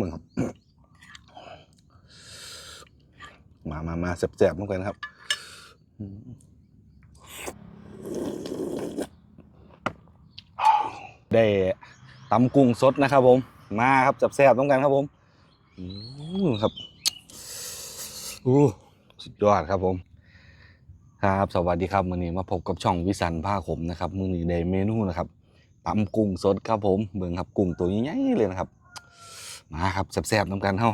มึงครับ มามามาแสบๆเหมือนกันครับได้ตำกุ้งสดนะครับ ผม มาครับแสบๆเหมือนกันครับผมอืมครับอู้สุดยอดครับผม ครับ สวัสดีครับมื้อนี้มาพบกับช่องวิสันผ้าขมนะครับมื้อนี้ได้เมนูนะครับตำกุ้งสดครับผมเบิ่งครับกุ้งตัวใหญ่ๆเลยนะครับ มาครับแซ่บๆน้ำกันเฮา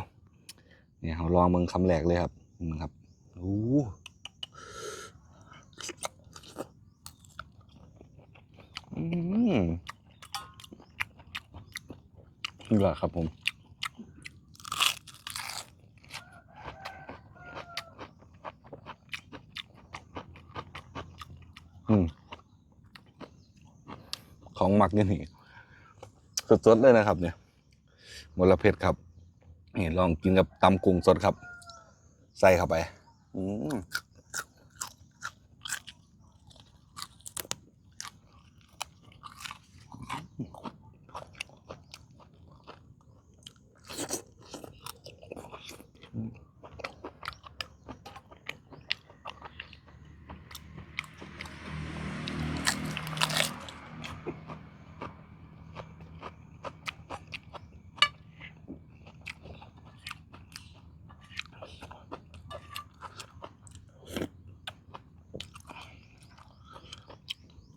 เนี่ยเฮาลองเบิ่งคำแรกเลยครับมึงครับโอ้อืมยอดครับผมอืมของหมักนี่สดๆเลยนะครับเนี่ย มลเพชรครับนี่ลองกินกับตำกุ้งสดครับ ใส่เข้าไป อืม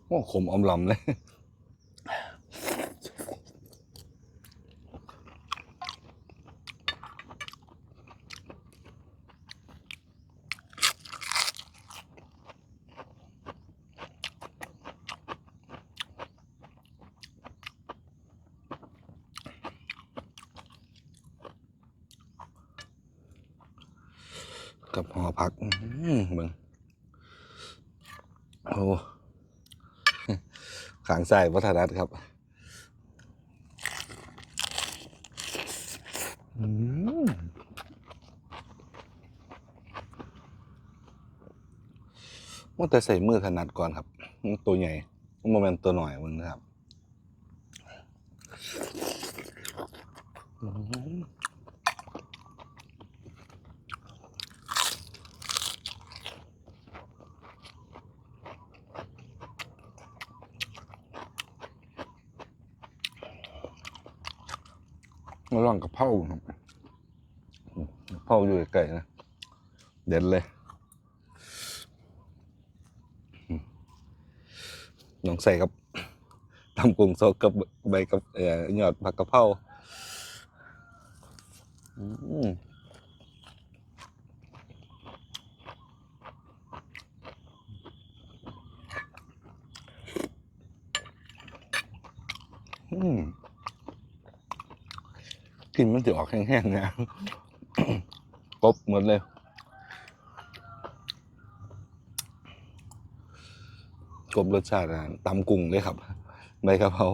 โอ้ขมอมลำเลยกับห่อผักอื้อหือเบิ่งโอ้ ขางใส่วัฒนัทครับว่าแต่ใส่มือถนัดก่อนครับ ตัวใหญ่โมเมนต์ตัวหน่อยมึงนะครับ อืม มาลองกับเผาครับอืมเผาอยู่ไกลๆนะ เด็ดเลยอืมลองใส่กับตำกุ้งสดกับใบกับเอ่อหยอดผักกะเพราอืมอืม กลินมันจะออกแห้งๆนะกบหมดเลยกบรสชาติอาหารตำกุ้งเลยครับใบกะเพรา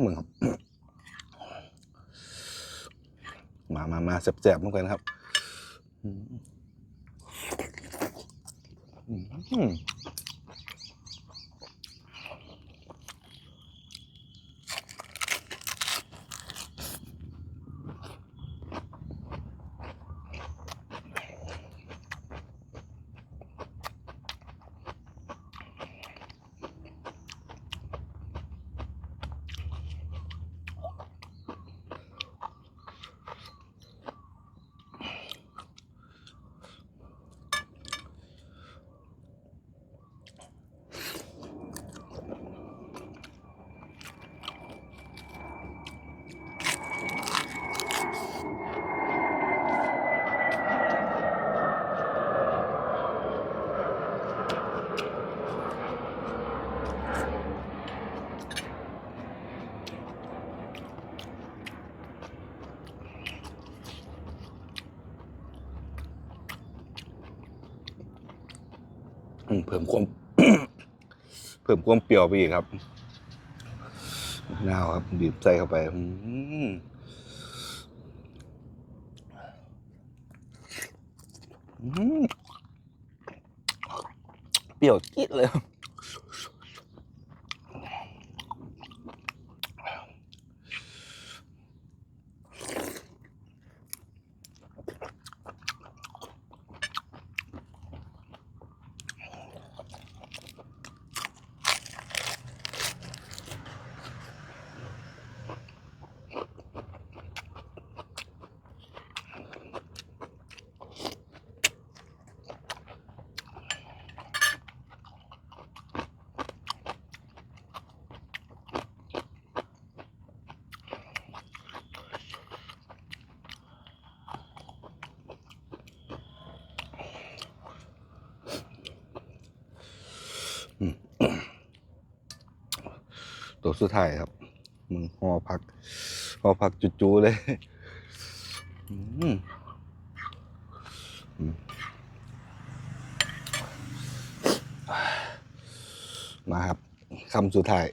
เหมือนครับ มามามาแสบๆเหมือนกันครับ อืม เพิ่มความเพิ่มความเปรี้ยวไปอีกครับมะนาวครับบีบใส่เข้าไปอืมเปรี้ยวจี๊ดเลย ตัวสุดท้ายครับ มึงห่อผักห่อผักจุ๊ๆเลยมาครับคำสุดท้าย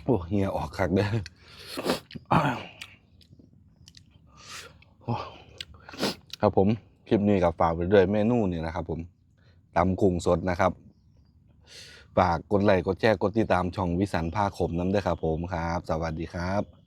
โอ้เฮียออกขักเด้อครับผมคลิปนี้กับฝากไปด้วยเมนูนี่นะครับ ผมตำกุ้งสดนะครับฝากกดไลค์กดแชร์กดติดตามช่องวิสันภาคมน้ำด้วยครับผมครับ สวัสดีครับ